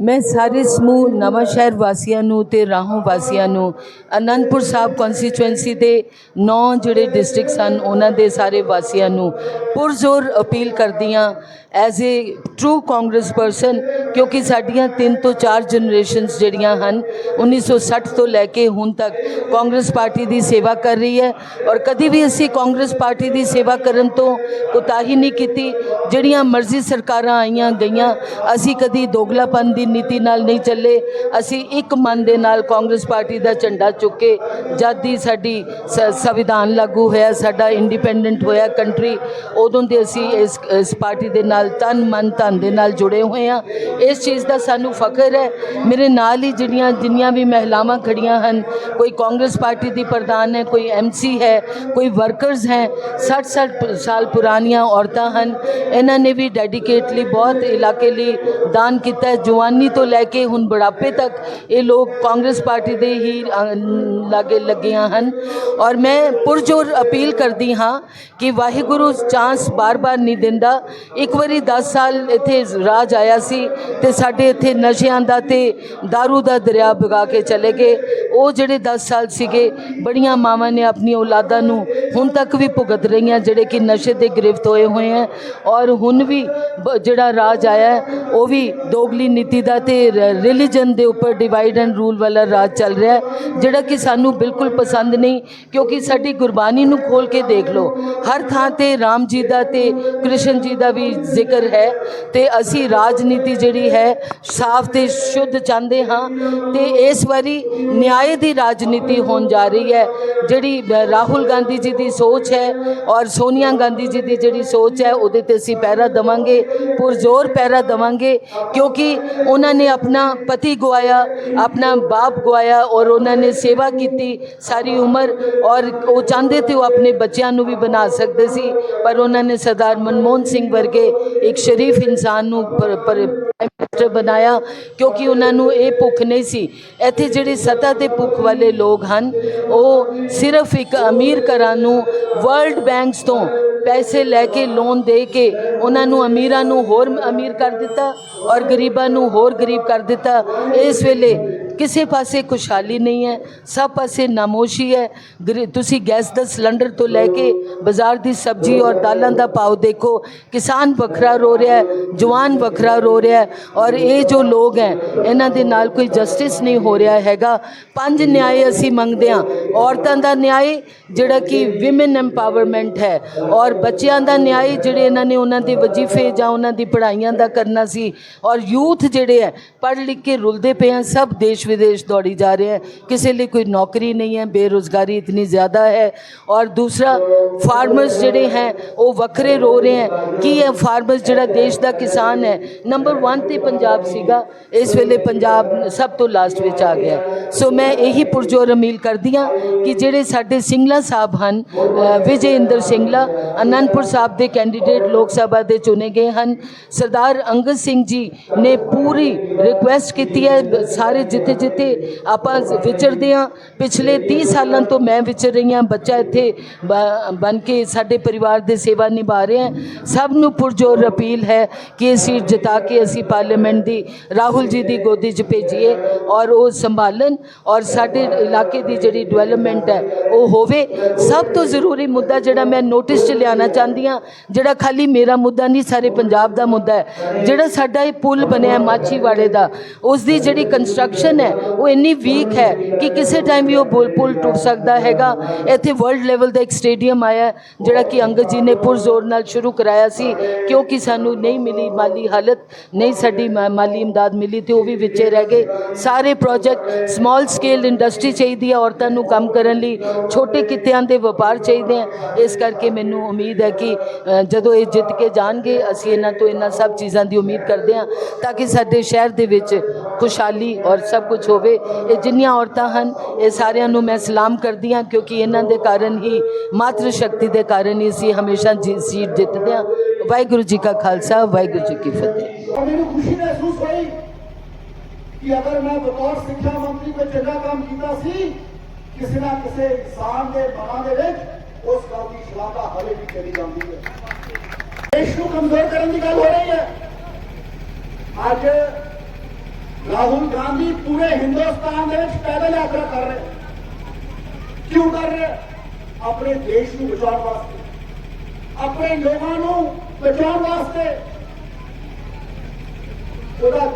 ਮੈਂ ਸਾਰੇ ਸਮੂਹ ਨਵਾਂ ਸ਼ਹਿਰ ਵਾਸੀਆਂ ਨੂੰ ਤੇ ਰਾਹੋਂ ਵਾਸੀਆਂ ਨੂੰ ਅਨੰਦਪੁਰ ਸਾਹਿਬ ਕਨਸਟੀਚੁਐਂਸੀ ਦੇ ਨੌ ਜਿਹੜੇ ਡਿਸਟ੍ਰਿਕਟ ਸਨ, ਉਹਨਾਂ ਦੇ ਸਾਰੇ ਵਾਸੀਆਂ ਨੂੰ ਪੁਰਜ਼ੋਰ ਅਪੀਲ ਕਰਦੀ ਕਰਦੀਆਂ as a true Congress person ਕਿਉਂਕਿ ਸਾਡੀਆਂ ਤਿੰਨ ਤੋਂ ਚਾਰ ਜਨਰੇਸ਼ਨਸ ਜਿਹੜੀਆਂ ਹਨ 1960 ਤੋਂ ਲੈ ਕੇ ਹੁਣ ਤੱਕ ਕਾਂਗਰਸ ਪਾਰਟੀ ਦੀ ਸੇਵਾ ਕਰ ਰਹੀ ਹੈ ਔਰ ਕਦੀ ਵੀ ਅਸੀਂ ਕਾਂਗਰਸ ਪਾਰਟੀ ਦੀ ਸੇਵਾ ਕਰਨ ਤੋਂ ਕੋਤਾਹੀ ਨਹੀਂ ਕੀਤੀ, ਜਿਹੜੀਆਂ ਮਰਜ਼ੀ ਸਰਕਾਰਾਂ ਆਈਆਂ ਗਈਆਂ, ਅਸੀਂ ਕਦੀ ਦੋਗਲਾਪਨ ਦੀ ਨੀਤੀ ਨਾਲ ਨਹੀਂ ਚੱਲੇ, ਅਸੀਂ ਇੱਕ ਮਨ ਦੇ ਨਾਲ ਕਾਂਗਰਸ ਪਾਰਟੀ ਦਾ ਝੰਡਾ ਚੁੱਕ ਕੇ ਜਦ ਦੀ ਸਾਡੀ ਸ- ਸੰਵਿਧਾਨ ਲਾਗੂ ਹੋਇਆ, ਸਾਡਾ ਇੰਡੀਪੈਂਡੈਂਟ ਹੋਇਆ ਕੰਟਰੀ ਉਦੋਂ ਦੇ ਅਸੀਂ ਇਸ ਇਸ ਪਾਰਟੀ ਦੇ ਨਾਲ ਤਨ ਮਨ ਧਨ ਦੇ ਨਾਲ ਜੁੜੇ ਹੋਏ ਹਾਂ। ਇਸ ਚੀਜ਼ ਦਾ ਸਾਨੂੰ ਫਖਰ ਹੈ। ਮੇਰੇ ਨਾਲ ਹੀ ਜਿਹੜੀਆਂ, ਜਿੰਨੀਆਂ ਵੀ ਮਹਿਲਾਵਾਂ ਖੜੀਆਂ ਹਨ, ਕੋਈ ਕਾਂਗਰਸ ਪਾਰਟੀ ਦੀ ਪ੍ਰਧਾਨ ਹੈ, ਕੋਈ ਐਮਸੀ ਹੈ, ਕੋਈ ਵਰਕਰਸ ਹੈ 60 60 ਸਾਲ ਪੁਰਾਣੀਆਂ ਔਰਤਾਂ ਹਨ, ਇਹਨਾਂ ਨੇ ਵੀ ਡੈਡੀਕੇਟਲੀ ਬਹੁਤ ਇਲਾਕੇ ਲਈ ਦਾਨ ਕੀਤਾ ਹੈ। ਜਵਾਨੀ ਤੋਂ ਲੈ ਕੇ ਹੁਣ ਬੁਢਾਪੇ ਤੱਕ ਇਹ ਲੋਕ ਕਾਂਗਰਸ ਪਾਰਟੀ ਦੇ ਹੀ ਲਾਗੇ ਲੱਗੀਆਂ ਹਨ। ਔਰ ਮੈਂ ਪੁਰਜੋਰ ਅਪੀਲ ਕਰਦੀ ਹਾਂ ਕਿ ਵਾਹਿਗੁਰੂ ਚਾਂਸ ਬਾਰ-ਬਾਰ ਨਹੀਂ ਦਿੰਦਾ। ਇੱਕ ਵਾਰੀ 10 ਸਾਲ ਇੱਥੇ ਰਾਜ ਆਇਆ ਸੀ ਤੇ ਸਾਡੇ ਇੱਥੇ ਨਸ਼ਿਆਂ ਦਾ ਤੇ दारू ਦਾ ਦਰਿਆ ਵਗਾ ਕੇ ਚਲੇ ਗਏ। ਉਹ ਜਿਹੜੇ 10 ਸਾਲ ਸੀਗੇ, ਬੜੀਆਂ ਮਾਵਾਂ ਨੇ ਆਪਣੀ ਔਲਾਦਾਂ ਨੂੰ ਹੁਣ ਤੱਕ ਵੀ ਭੁਗਤ ਰਹੀਆਂ, ਜਿਹੜੇ ਕਿ ਨਸ਼ੇ ਦੇ ਗ੍ਰਿਫਤ ਹੋਏ ਹੋਏ ਹੈ। ਔਰ ਹੁਣ ਵੀ ਜਿਹੜਾ ਰਾਜ ਆਇਆ ਉਹ ਵੀ ਦੋਗਲੀ ਨੀਤੀ ਦਾ ਤੇ ਰਿਲੀਜਨ ਦੇ ਉੱਪਰ ਡਿਵਾਈਡ ਐਂਡ ਰੂਲ ਵਾਲਾ ਰਾਜ ਚੱਲ ਰਿਹਾ ਜਿਹੜਾ ਕਿ ਸਾਨੂੰ ਬਿਲਕੁਲ ਪਸੰਦ ਨਹੀਂ, ਕਿਉਂਕਿ ਸਾਡੀ ਗੁਰਬਾਣੀ ਨੂੰ ਖੋਲ ਕੇ ਦੇਖ ਲਓ। ਹਰ ਥਾਂ ਤੇ ਰਾਮ ਜੀ ਦਾ ਤੇ ਕ੍ਰਿਸ਼ਨ ਜੀ ਦਾ ਵੀ ਜ਼ਿਕਰ ਹੈ ਤੇ ਅਸੀਂ ਰਾਜਨੀਤੀ ਜਿਹੜੀ ਹੈ, ਸਾਫ਼ ਤੇ ਸ਼ੁੱਧ ਚਾਹੁੰਦੇ ਹਾਂ ਤੇ ਇਸ ਵਾਰੀ ਨਿਆਂ ਦੀ ਰਾਜਨੀਤੀ ਹੋਣ ਜਾ ਰਹੀ ਹੈ, ਜਿਹੜੀ ਰਾਹੁਲ ਗਾਂਧੀ ਜੀ ਦੀ ਸੋਚ ਹੈ ਔਰ ਸੋਨੀਆ ਗਾਂਧੀ ਜੀ ਦੀ ਜਿਹੜੀ ਸੋਚ ਹੈ, ਉਹਦੇ ਤੇ ਅਸੀਂ ਪਹਿਰਾ ਦਵਾਂਗੇ, ਪੁਰਜ਼ੋਰ ਪਹਿਰਾ ਦਵਾਂਗੇ, ਕਿਉਂਕਿ ਉਹਨਾਂ ਨੇ ਆਪਣਾ ਪਤੀ ਗਵਾਇਆ, ਆਪਣਾ ਬਾਪ ਗਵਾਇਆ ਔਰ ਉਹਨਾਂ ਨੇ ਸੇਵਾ ਕੀਤੀ ਸਾਰੀ ਉਮਰ ਔਰ ਉਹ ਚਾਹੁੰਦੇ ਤੇ ਉਹ ਆਪਣੇ ਬੱਚਿਆਂ ਨੂੰ ਵੀ ਬਣਾ ਸਕਦੇ ਸੀ, ਪਰ ਉਹਨਾਂ ਨੇ ਸਰਦਾਰ ਮਨਮੋਹਨ ਸਿੰਘ ਵਰਗੇ ਇੱਕ ਸ਼ਰੀਫ ਇਨਸਾਨ ਨੂੰ ਪਰ- ਪ੍ਰਾਈਮ ਮਿਨਿਸਟਰ ਬਣਾਇਆ, ਕਿਉਂਕਿ ਉਹਨਾਂ ਨੂੰ ਇਹ ਭੁੱਖ ਨਹੀਂ ਸੀ। ਇੱਥੇ ਜਿਹੜੇ ਸੱਤਾ ਤੇ ਭੁੱਖ ਵਾਲੇ ਲੋਕ ਹਨ, ਉਹ ਸਿਰਫ ਇੱਕ ਅਮੀਰ ਘਰਾਂ ਨੂੰ ਵਰਲਡ ਬੈਂਕਸ ਤੋਂ ਪੈਸੇ ਲੈ ਕੇ ਲੋਨ ਦੇ ਕੇ ਉਹਨਾਂ ਨੂੰ ਅਮੀਰਾਂ ਨੂੰ ਹੋਰ ਅਮੀਰ ਕਰ ਦਿੱਤਾ ਔਰ ਗਰੀਬਾਂ ਨੂੰ ਹੋਰ ਗਰੀਬ ਕਰ ਦਿੱਤਾ। ਇਸ ਵੇਲੇ ਕਿਸੇ ਪਾਸੇ ਖੁਸ਼ਹਾਲੀ ਨਹੀਂ ਹੈ, ਸਭ ਪਾਸੇ ਨਾਮੋਸ਼ੀ ਹੈ। ਗਰੀ- ਤੁਸੀਂ ਗੈਸ ਦਾ ਸਿਲੰਡਰ ਤੋਂ ਲੈ ਕੇ ਬਾਜ਼ਾਰ ਦੀ ਸਬਜ਼ੀ ਔਰ ਦਾਲਾਂ ਦਾ ਭਾਅ ਦੇਖੋ, ਕਿਸਾਨ ਵੱਖਰਾ ਰੋ ਰਿਹਾ ਹੈ, ਜਵਾਨ ਵੱਖਰਾ ਰੋ ਰਿਹਾ ਹੈ ਔਰ ਇਹ ਜੋ ਲੋਕ ਹੈ, ਇਹਨਾਂ ਦੇ ਨਾਲ ਕੋਈ ਜਸਟਿਸ ਨਹੀਂ ਹੋ ਰਿਹਾ ਹੈਗਾ। ਪੰਜ ਨਿਆਂ ਅਸੀਂ ਮੰਗਦੇ ਹਾਂ, ਔਰਤਾਂ ਦਾ ਨਿਆਂ ਜਿਹੜਾ ਕਿ ਵਿਮਨ ਐਮਪਾਵਰਮੈਂਟ ਹੈ ਔਰ ਬੱਚਿਆਂ ਦਾ ਨਿਆਂ ਜਿਹੜੇ ਇਹਨਾਂ ਨੇ ਉਹਨਾਂ ਦੇ ਵਜ਼ੀਫੇ ਜਾਂ ਉਹਨਾਂ ਦੀ ਪੜ੍ਹਾਈਆਂ ਦਾ ਕਰਨਾ ਸੀ ਔਰ ਯੂਥ ਜਿਹੜੇ ਹੈ ਪੜ੍ਹ ਲਿਖ ਕੇ ਰੁਲਦੇ ਪਏ ਹਨ, ਸਭ ਦੇਸ਼ ਵਿਦੇਸ਼ ਦੌੜੀ ਜਾ ਰਹੇ ਹੈ ਕਿਸੇ ਲਈ ਕੋਈ ਨੌਕਰੀ ਨਹੀਂ ਹੈ ਬੇਰੁਜ਼ਗਾਰੀ ਇਤਨੀ ਜ਼ਿਆਦਾ ਹੈ ਔਰ ਦੂਸਰਾ ਫਾਰਮਰਸ ਜਿਹੜੇ ਹੈ ਉਹ ਵੱਖਰੇ ਰੋ ਰਹੇ ਹੈ ਕੀ ਇਹ ਫਾਰਮਰਸ ਜਿਹੜਾ ਦੇਸ਼ ਦਾ ਕਿਸਾਨ ਹੈ ਨੰਬਰ 1 ਤੇ ਪੰਜਾਬ ਸੀਗਾ ਇਸ ਵੇਲੇ ਪੰਜਾਬ ਸਭ ਤੋਂ ਲਾਸਟ ਵਿੱਚ ਆ ਗਿਆ ਹੈ। ਸੋ ਮੈਂ ਇਹੀ ਪੁਰਜੋਰ ਅਮੀਲ ਕਰਦੀ ਹਾਂ ਕਿ ਜਿਹੜੇ ਸਾਡੇ ਸਿੰਗਲਾ ਸਾਹਿਬ ਹਨ ਅ, ਵਿਜੇ ਇੰਦਰ ਸਿੰਗਲਾ ਅਨੰਦਪੁਰ ਸਾਹਿਬ ਦੇ ਕੈਂਡੀਡੇਟ ਲੋਕ ਸਭਾ ਦੇ ਚੁਣੇ ਗਏ ਹਨ ਸਰਦਾਰ ਅੰਗਦ ਸਿੰਘ ਜੀ ਨੇ ਪੂਰੀ ਰਿਕੁਐਸਟ ਕੀਤੀ ਹੈ ਬ- ਸਾਰੇ ਜਿੱਥੇ ਜਿੱਥੇ ਆਪਾਂ ਵਿਚਰਦੇ ਹਾਂ। ਪਿਛਲੇ 30 ਸਾਲਾਂ ਤੋਂ ਮੈਂ ਵਿਚਰ ਰਹੀ ਹਾਂ। ਬੱਚਾ ਇੱਥੇ ਬਣ ਕੇ ਸਾਡੇ ਪਰਿਵਾਰ ਦੇ ਸੇਵਾ ਨਿਭਾ ਰਿਹਾ ਸਭ ਨੂੰ ਪੁਰਜੋਰ ਅਪੀਲ ਹੈ ਕਿ ਇਹ ਸੀਟ ਜਿਤਾ ਕੇ ਅਸੀਂ ਪਾਰਲੀਮੈਂਟ ਦੀ, ਰਾਹੁਲ ਜੀ ਦੀ ਗੋਦੀ 'ਚ ਭੇਜੀਏ ਔਰ ਉਹ ਸੰਭਾਲਣ ਔਰ ਸਾਡੇ ਇਲਾਕੇ ਦੀ ਜਿਹੜੀ ਡਿਵੈਲਪਮੈਂਟ ਹੈ, ਉਹ ਹੋਵੇ। ਸਭ ਤੋਂ ਜ਼ਰੂਰੀ ਮੁੱਦਾ ਜਿਹੜਾ ਮੈਂ ਨੋਟਿਸ 'ਚ ਲਿਆਉਣਾ ਚਾਹੁੰਦੀ ਹਾਂ, ਜਿਹੜਾ ਖਾਲੀ ਮੇਰਾ ਮੁੱਦਾ ਨਹੀਂ, ਸਾਰੇ ਪੰਜਾਬ ਦਾ ਮੁੱਦਾ ਹੈ। ਜਿਹੜਾ ਸਾਡਾ ਇਹ ਪੁਲ ਬਣਿਆ ਮਾਛੀਵਾੜੇ ਦਾ ਉਸ ਦੀ ਜਿਹੜੀ ਕੰਸਟਰਕਸ਼ਨ ਹੈ, ਉਹ ਇੰਨੀ ਵੀਕ ਹੈ ਕਿ ਕਿਸੇ ਟਾਈਮ ਵੀ ਉਹ ਪੁਲ ਪੁਲ ਟੁੱਟ ਸਕਦਾ ਹੈਗਾ। ਇੱਥੇ ਵਰਲਡ ਲੈਵਲ ਦਾ ਇੱਕ ਸਟੇਡੀਅਮ ਆਇਆ, ਜਿਹੜਾ ਕਿ ਅੰਗਦ ਜੀ ਨੇ ਪੁਰਜ਼ੋਰ ਨਾਲ ਸ਼ੁਰੂ ਕਰਾਇਆ ਸੀ, ਕਿਉਂਕਿ ਸਾਨੂੰ ਨਹੀਂ ਮਿਲੀ ਮਾਲੀ ਹਾਲਤ, ਨਹੀਂ ਸਾਡੀ ਮਾ- ਮਾਲੀ ਇਮਦਾਦ ਮਿਲੀ ਤੇ ਉਹ ਵੀ ਵਿੱਚੇ ਰਹਿ ਗਏ। ਸਾਰੇ ਪ੍ਰੋਜੈਕਟ ਸਮਾਲ ਸਕੇਲ ਇੰਡਸਟਰੀ ਚਾਹੀਦੀ ਹੈ ਔਰਤਾਂ ਨੂੰ ਕੰਮ ਕਰਨ ਲਈ, ਛੋਟੇ ਕਿੱਤਿਆਂ ਦੇ ਵਪਾਰ ਚਾਹੀਦੇ ਆ ਇਸ ਕਰਕੇ ਮੈਨੂੰ ਉਮੀਦ ਹੈ ਕਿ ਜਦੋਂ ਇਹ ਜਿੱਤ ਕੇ ਜਾਣਗੇ, ਅਸੀਂ ਇਹਨਾਂ ਤੋਂ ਇਹਨਾਂ ਸਭ ਚੀਜ਼ਾਂ ਦੀ ਉਮੀਦ ਕਰਦੇ ਹਾਂ, ਤਾਂ ਕਿ ਸਾਡੇ ਸ਼ਹਿਰ ਦੇ ਵਿੱਚ ਖੁਸ਼ਹਾਲੀ ਔਰ ਸਭ ਕੁਝ ਹੋਵੇ ਇਹ ਜਿੰਨੀਆਂ ਔਰਤਾਂ ਹਨ ਇਹ ਸਾਰਿਆਂ ਨੂੰ ਮੈਂ ਸਲਾਮ ਕਰਦੀ ਹਾਂ ਕਿਉਂਕਿ ਇਹਨਾਂ ਦੇ ਕਾਰਨ ਹੀ ਮਾਤਰ ਸ਼ਕਤੀ ਦੇ ਕਾਰਨ ਹੀ ਸੀ ਹਮੇਸ਼ਾ ਜੀ ਸੀਟ ਜਿੱਤਦੇ ਹਾਂ ਵਾਹਿਗੁਰੂ ਜੀ ਕਾ ਖਾਲਸਾ ਵਾਹਿਗੁਰੂ ਜੀ ਕੀ ਫਤਿਹ ਮੈਨੂੰ ਖੁਸ਼ੀ ਮਹਿਸੂਸ ਹੋਈ ਕਿ ਅਗਰ ਮੈਂ ਬਤੌਰ ਸਿੱਖਿਆ ਮੰਤਰੀ ਕੋਈ ਚੰਗਾ ਕੰਮ ਕੀਤਾ ਸੀ ਕਿਸੇ ਨਾ ਕਿਸੇ ਇਨਸਾਨ ਦੇ ਮਨਾਂ ਦੇ ਵਿੱਚ ਉਸ ਗੱਲ ਦੀ ਸ਼ਲਾਘਾ ਹਲੇ ਵੀ ਕਰੀ ਜਾਂਦੀ ਹੈ ਦੇਸ਼ ਨੂੰ ਕਮਜ਼ੋਰ ਕਰਨ ਦੀ ਗੱਲ ਹੋ ਰਹੀ ਹੈ ਅੱਜ ਰਾਹੁਲ ਗਾਂਧੀ ਪੂਰੇ ਹਿੰਦੁਸਤਾਨ ਦੇ ਵਿੱਚ ਪੈਦਲ ਯਾਤਰਾ ਕਰ ਰਹੇ। ਕਿਉਂ ਕਰ ਰਹੇ? ਆਪਣੇ ਦੇਸ਼ ਨੂੰ ਬਚਾਉਣ ਵਾਸਤੇ। ਆਪਣੇ ਲੋਕਾਂ ਨੂੰ ਬਚਾਉਣ ਵਾਸਤੇ। ਉਹਦਾ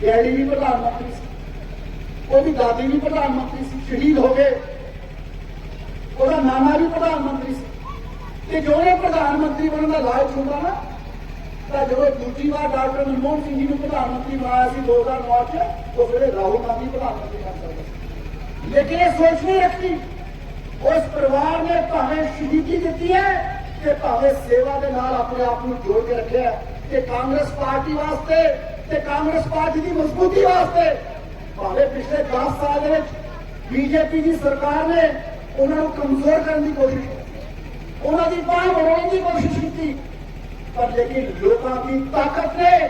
ਡੈਡੀ ਵੀ ਪ੍ਰਧਾਨ ਮੰਤਰੀ ਸੀ। ਉਹਦੀ ਦਾਦੀ ਵੀ ਪ੍ਰਧਾਨ ਮੰਤਰੀ ਸੀ, ਸ਼ਹੀਦ ਹੋ ਗਏ। ਉਹਦਾ ਨਾਨਾ ਵੀ ਪ੍ਰਧਾਨ ਮੰਤਰੀ ਸੀ। ਤੇ ਜੋ ਇਹ ਪ੍ਰਧਾਨ ਮੰਤਰੀ ਬਣਨ ਦਾ ਲਾਲਚ ਹੁੰਦਾ ਨਾ ਤਾਂ ਜਦੋਂ ਦੂਜੀ ਵਾਰ ਡਾਕਟਰ ਮਨਮੋਹਨ ਸਿੰਘ ਜੀ ਨੂੰ ਪ੍ਰਧਾਨ ਮੰਤਰੀ ਬਣਾਇਆ ਸੀ 2009 ਚ ਉਸ ਵੇਲੇ ਰਾਹੁਲ ਗਾਂਧੀ ਪ੍ਰਧਾਨ ਮੰਤਰੀ ਬਣ ਸਕਦਾ ਲੇਕਿਨ ਇਹ ਸੋਚ ਨਹੀਂ ਰੱਖੀ। ਉਸ ਪਰਿਵਾਰ ਨੇ ਭਾਵੇਂ ਸ਼ਹੀਦੀ ਦਿੱਤੀ ਹੈ ਤੇ ਭਾਵੇਂ ਸੇਵਾ ਦੇ ਨਾਲ ਆਪਣੇ ਆਪ ਨੂੰ ਜੋੜ ਕੇ ਰੱਖਿਆ ਤੇ ਕਾਂਗਰਸ ਪਾਰਟੀ ਵਾਸਤੇ ਤੇ ਕਾਂਗਰਸ ਪਾਰਟੀ ਦੀ ਮਜ਼ਬੂਤੀ ਵਾਸਤੇ ਭਾਵੇਂ ਪਿਛਲੇ 10 ਸਾਲ ਦੇ ਵਿੱਚ ਬੀਜੇਪੀ ਦੀ ਸਰਕਾਰ ਨੇ ਉਹਨਾਂ ਨੂੰ ਕਮਜ਼ੋਰ ਕਰਨ ਦੀ ਕੋਸ਼ਿਸ਼ ਕੀਤੀ। ਉਹਨਾਂ ਦੀ ਬਾਹ ਮਰੋੜਨ ਦੀ ਕੋਸ਼ਿਸ਼ ਕੀਤੀ। ਪਰ ਲੇਕਿਨ ਲੋਕਾਂ ਦੀ ਤਾਕਤ ਨੇ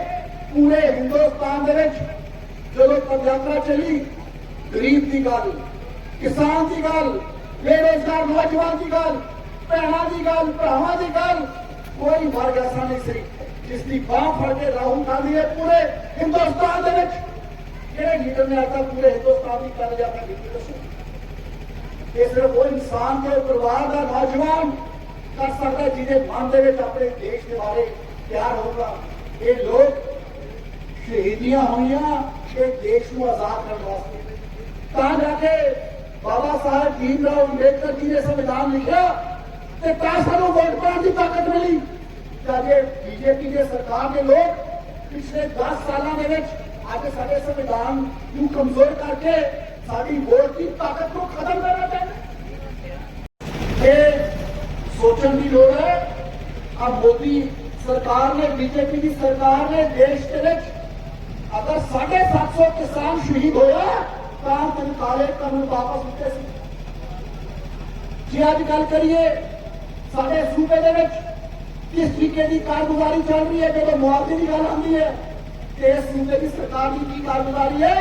ਪੂਰੇ ਹਿੰਦੁਸਤਾਨ ਦੇ ਵਿੱਚ ਜਦੋਂ ਪਦਯਾਤਰਾ ਚੱਲੀ ਗਰੀਬ ਦੀ ਗੱਲ ਕਿਸਾਨ ਦੀ ਗੱਲ ਬੇਰੋਜ਼ਗਾਰ ਨੌਜਵਾਨ ਦੀ ਗੱਲ ਭੈਣਾਂ ਦੀ ਗੱਲ ਭਰਾਵਾਂ ਦੀ ਗੱਲ ਕੋਈ ਵਰਗ ਐਸਾ ਨਹੀਂ ਸੀ ਜਿਸ ਦੀ ਬਾਹ ਫੜ ਕੇ ਰਾਹੁਲ ਗਾਂਧੀ ਨੇ ਪੂਰੇ ਹਿੰਦੁਸਤਾਨ ਦੇ ਵਿੱਚ ਜਿਹੜੇ ਲੀਡਰ ਨੇ ਅੱਜ ਤੱਕ ਪੂਰੇ ਹਿੰਦੁਸਤਾਨ ਦੀ ਕਰ ਯਾਤਰਾ ਕੀਤੀ ਦੱਸੋ ਇਹ ਸਿਰਫ ਉਹ ਇਨਸਾਨ ਦੇ ਪਰਿਵਾਰ ਦਾ ਨੌਜਵਾਨ ਕਰ ਸਕਦਾ ਹੈ ਜਿਹਦੇ ਮਨ ਦੇ ਵਿੱਚ ਆਪਣੇ ਦੇਸ਼ ਦੇ ਬਾਰੇ ਪਿਆਰ ਹੋਊਗਾ ਇਹ ਲੋਕ ਸ਼ਹੀਦੀਆਂ ਹੋਈਆਂ ਇਹ ਦੇਸ਼ ਨੂੰ ਆਜ਼ਾਦ ਕਰਨ ਵਾਸਤੇ ਤਾਂ ਜਾ ਕੇ ਬਾਬਾ ਸਾਹਿਬ ਭੀਮ ਰਾਓ ਅੰਬੇਦਕਰ ਜੀ ਨੇ ਸੰਵਿਧਾਨ ਲਿਖਿਆ ਤੇ ਤਾਂ ਸਾਨੂੰ ਵੋਟ ਪਾਉਣ ਦੀ ਤਾਕਤ ਮਿਲੀ ਤਾਂ ਜੇ ਬੀਜੇਪੀ ਦੇ ਸਰਕਾਰ ਦੇ ਲੋਕ ਪਿਛਲੇ 10 ਸਾਲਾਂ ਦੇ ਵਿੱਚ ਅੱਜ ਸਾਡੇ ਸੰਵਿਧਾਨ ਨੂੰ ਕਮਜ਼ੋਰ ਕਰਕੇ ਸਾਡੀ ਵੋਟ ਸੋਚਣ ਦੀ ਲੋੜ ਹੈ। ਆ ਮੋਦੀ ਸਰਕਾਰ ਨੇ, ਬੀਜੇਪੀ ਦੀ ਸਰਕਾਰ ਨੇ ਦੇਸ਼ ਦੇ ਵਿੱਚ ਅਗਰ 750 ਕਿਸਾਨ ਸ਼ਹੀਦ ਹੋਇਆ, ਤਾਂ ਤਿੰਨ ਕਾਲੇ ਕਾਨੂੰਨ ਵਾਪਸ ਦਿੱਤੇ ਸੀ। ਜੇ ਅੱਜ ਗੱਲ ਕਰੀਏ ਸਾਡੇ ਸੂਬੇ ਦੇ ਵਿੱਚ ਕਿਸ ਤਰੀਕੇ ਦੀ ਕਾਰਗੁਜ਼ਾਰੀ ਚੱਲ ਰਹੀ ਹੈ, ਜਦੋਂ ਮੁਆਵਜ਼ੇ ਦੀ ਗੱਲ ਆਉਂਦੀ ਹੈ, ਤੇ ਇਸ ਸੂਬੇ ਦੀ ਸਰਕਾਰ ਦੀ ਕੀ ਕਾਰਗੁਜ਼ਾਰੀ ਹੈ,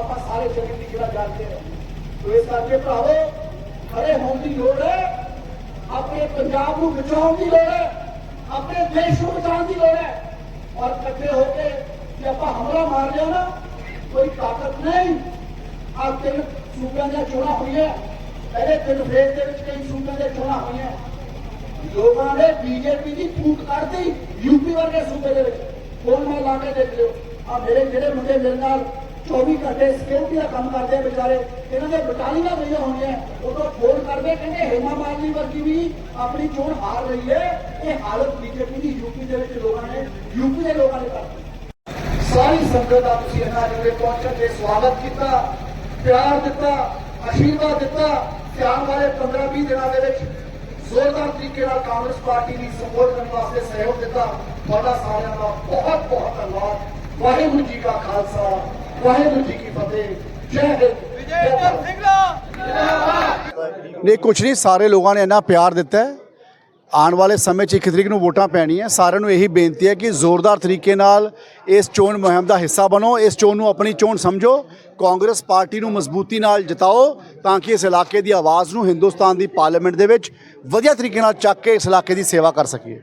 ਆਪਾਂ ਸਾਰੇ ਜਗਤ ਦੀ ਜਿਹੜਾ ਜਾਣਦੇ ਹਾਂ। ਤੋ ਇਸ ਕਰਕੇ ਭਰਾਵੋ, ਖੜੇ ਹੋਣ ਦੀ ਲੋੜ ਹੈ। ਆਪਣੇ ਪੰਜਾਬ ਨੂੰ ਬਚਾਉਣ ਦੀ ਲੋੜ ਹੈ, ਆਪਣੇ ਦੇਸ਼ ਨੂੰ ਬਚਾਉਣ ਦੀ ਲੋੜ ਹੈ। ਔਰ ਇਕੱਠੇ ਹੋ ਕੇ ਜੇ ਆਪਾਂ ਹਮਲਾ ਮਾਰ ਲਿਆ ਨਾ, ਕੋਈ ਤਾਕਤ ਨਹੀਂ। ਆ ਤਿੰਨ ਸੂਬਿਆਂ ਦੀਆਂ ਚੋਣਾਂ ਹੋਈਆਂ। ਪਹਿਲੇ ਤਿੰਨ ਫੇਸ ਦੇ ਵਿੱਚ ਕਈ ਸੂਬਿਆਂ ਦੀਆਂ ਚੋਣਾਂ ਹੋਈਆਂ। ਲੋਕਾਂ ਨੇ ਬੀਜੇਪੀ ਦੀ ਫੂਕ ਕੱਢਤੀ, ਯੂਪੀ ਵਰਗੇ ਸੂਬੇ ਦੇ ਵਿੱਚ। ਫੋਨ ਮੈਂ ਲਾ ਕੇ ਦੇਖ ਲਿਓ। ਆ ਮੇਰੇ ਜਿਹੜੇ ਮੁੰਡੇ ਮੇਰੇ ਨਾਲ 24 ਘੰਟੇ ਸਿਕਿਉਰਿਟੀ ਦਾ ਕੰਮ ਕਰਦੇ ਆ ਵਿਚਾਰੇ, ਇਹਨਾਂ ਦੇ ਬਟਾਲੀਆਂ ਗਈਆਂ ਹੋਈਆਂ, ਉਦੋਂ ਫੋਨ ਕਰਦੇ, ਕਹਿੰਦੇ ਹੇਮਾ ਮਾਲਿਨੀ ਵਰਗੀ ਵੀ ਆਪਣੀ ਚੋਣ ਹਾਰ ਰਹੀ ਹੈ। ਇਹ ਹਾਲਤ ਬੀਜੇਪੀ ਦੀ ਯੂਪੀ ਦੇ ਵਿੱਚ ਲੋਕਾਂ ਨੇ ਯੂਪੀ ਦੇ ਲੋਕਾਂ ਨੇ ਕਰਤੀ ਸਾਰੀ ਸੰਗਤ ਦਾ ਤੁਸੀਂ ਇਹਨਾਂ ਜਿਹੜੇ ਪਹੁੰਚਣ ਦੇ ਸਵਾਗਤ ਕੀਤਾ, ਪਿਆਰ ਦਿੱਤਾ ਆਸ਼ੀਰਵਾਦ ਦਿੱਤਾ। ਤੇ ਆਉਣ ਵਾਲੇ 15-20 ਦਿਨਾਂ ਦੇ ਵਿੱਚ ਜ਼ੋਰਦਾਰ ਤਰੀਕੇ ਨਾਲ ਕਾਂਗਰਸ ਪਾਰਟੀ ਦੀ ਸਪੋਰਟ ਕਰਨ ਵਾਸਤੇ ਸਹਿਯੋਗ ਦਿੱਤਾ। ਤੁਹਾਡਾ ਸਾਰਿਆਂ ਦਾ ਬਹੁਤ ਬਹੁਤ ਧੰਨਵਾਦ। ਵਾਹਿਗੁਰੂ ਜੀ ਕਾ ਖਾਲਸਾ। ਵਾਹਿਗੁਰੂ ਜੀ ਕੀ ਫਤਿਹ। ਜੈ ਹਿੰਦ। ਜੈ ਭਾਰਤ। ਨਹੀਂ ਕੁਛ ਨਹੀਂ ਸਾਰੇ ਲੋਕਾਂ ਨੇ ਇੰਨਾ ਪਿਆਰ ਦਿੱਤਾ ਹੈ। ਆਉਣ ਵਾਲੇ ਸਮੇਂ 'ਚ ਇੱਕ ਤਰੀਕ ਨੂੰ ਵੋਟਾਂ ਪੈਣੀਆਂ। ਸਾਰਿਆਂ ਨੂੰ ਇਹੀ ਬੇਨਤੀ ਹੈ ਕਿ ਜ਼ੋਰਦਾਰ ਤਰੀਕੇ ਨਾਲ ਇਸ ਚੋਣ ਮੁਹਿੰਮ ਦਾ ਹਿੱਸਾ ਬਣੋ। ਇਸ ਚੋਣ ਨੂੰ ਆਪਣੀ ਚੋਣ ਸਮਝੋ। ਕਾਂਗਰਸ ਪਾਰਟੀ ਨੂੰ ਮਜ਼ਬੂਤੀ ਨਾਲ ਜਿਤਾਓ ਤਾਂ ਕਿ ਇਸ ਇਲਾਕੇ ਦੀ ਆਵਾਜ਼ ਨੂੰ ਹਿੰਦੁਸਤਾਨ ਦੀ ਪਾਰਲੀਮੈਂਟ ਦੇ ਵਿੱਚ ਵਧੀਆ ਤਰੀਕੇ ਨਾਲ ਚੱਕ ਕੇ ਇਸ ਇਲਾਕੇ ਦੀ ਸੇਵਾ ਕਰ ਸਕੀਏ।